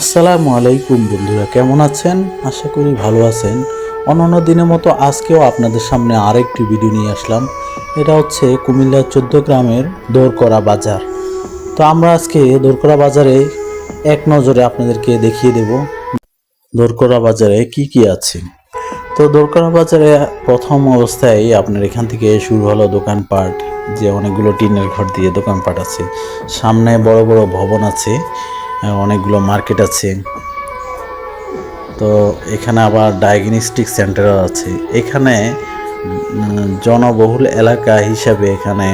আসসালামু আলাইকুম বন্ধুরা, কেমন আছেন? আশা করি ভালো আছেন। অন্যান্য দিনের মতো আজকেও আপনাদের সামনে আরেকটি ভিডিও নিয়ে আসলাম। এটা হচ্ছে কুমিল্লার চোদ্দ গ্রামের দোরকরা বাজার। তো আমরা আজকে দোরকরা বাজারে এক নজরে আপনাদেরকে দেখিয়ে দেব দোরকরা বাজারে কি কি আছে। তো দোরকরা বাজারে প্রথম অবস্থায় আপনার এখান থেকে শুরু হলো দোকানপাট, যে অনেকগুলো টিনের ঘর দিয়ে দোকানপাট আছে। সামনে বড় বড় ভবন আছে। অনেকগুলো মার্কেট আছে। তো এখানে আবার ডায়াগনস্টিক সেন্টারও আছে। এখানে জনবহুল এলাকা হিসাবে এখানে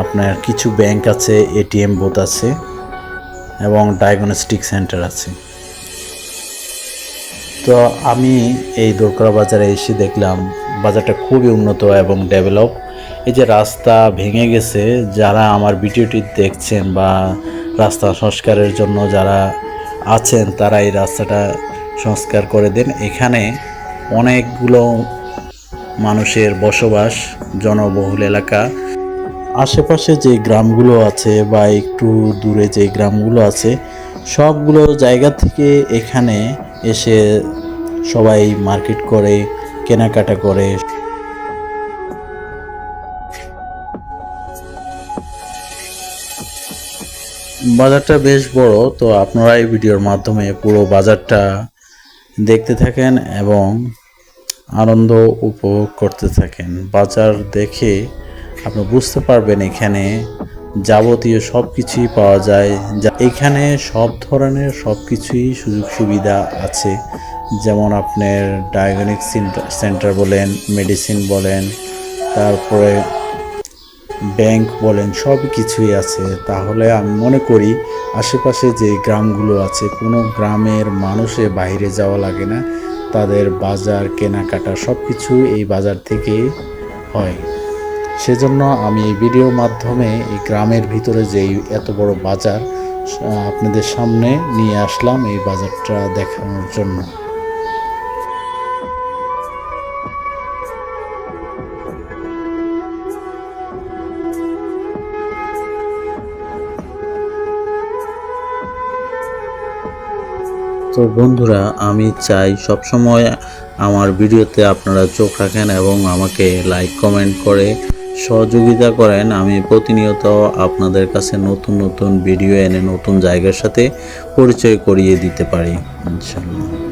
আপনার কিছু ব্যাংক আছে এটিএম বুথ আছে এবং ডায়াগনস্টিক সেন্টার আছে। তো আমি এই দোরকরা বাজারে এসে দেখলাম, বাজারটা খুবই উন্নত এবং ডেভেলপ এই যে রাস্তা ভেঙে গেছে, যারা আমার ভিডিওটি দেখছেন বা রাস্তা সংস্কারের জন্য যারা আছেন তারা এই রাস্তাটা সংস্কার করে দেন। এখানে অনেকগুলো মানুষের বসবাস, জনবহুল এলাকা। আশেপাশে যে গ্রামগুলো আছে বা একটু দূরে যে গ্রামগুলো আছে, সবগুলো জায়গা থেকে এখানে এসে সবাই মার্কেট করে, কেনাকাটা করে। বাজারটা বেশ বড়, তো আপনারা এই ভিডিওর মাধ্যমে পুরো বাজারটা দেখতে থাকেন এবং আনন্দ উপভোগ করতে থাকেন। বাজার দেখে আপনি বুঝতে পারবেন এখানে যাবতীয় সব কিছুই পাওয়া যায়। যা এখানে সব ধরনের সব কিছুই সুযোগ সুবিধা আছে। যেমন আপনার ডায়াগনিক সেন্টার বলেন মেডিসিন বলেন, তারপরে ব্যাংক বলেন, সব কিছুই আছে। তাহলে আমি মনে করি আশেপাশে যে গ্রামগুলো আছে, কোনো গ্রামের মানুষে বাইরে যাওয়া লাগে না। তাদের বাজার, কেনাকাটা সব কিছু এই বাজার থেকে হয়। সেজন্য আমি এই ভিডিওর মাধ্যমে এই গ্রামের ভিতরে যে এত বড় বাজার আপনাদের সামনে নিয়ে আসলাম এই বাজারটা দেখানোর জন্য। তো বন্ধুরা, আমি চাই সবসময় আমার ভিডিওতে আপনারা চোখ রাখেন এবং আমাকে লাইক কমেন্ট করে সহযোগিতা করেন। আমি প্রতিনিয়ত আপনাদের কাছে নতুন নতুন ভিডিও এনে নতুন জায়গার সাথে পরিচয় করিয়ে দিতে পারি। ইনশাল্লাহ।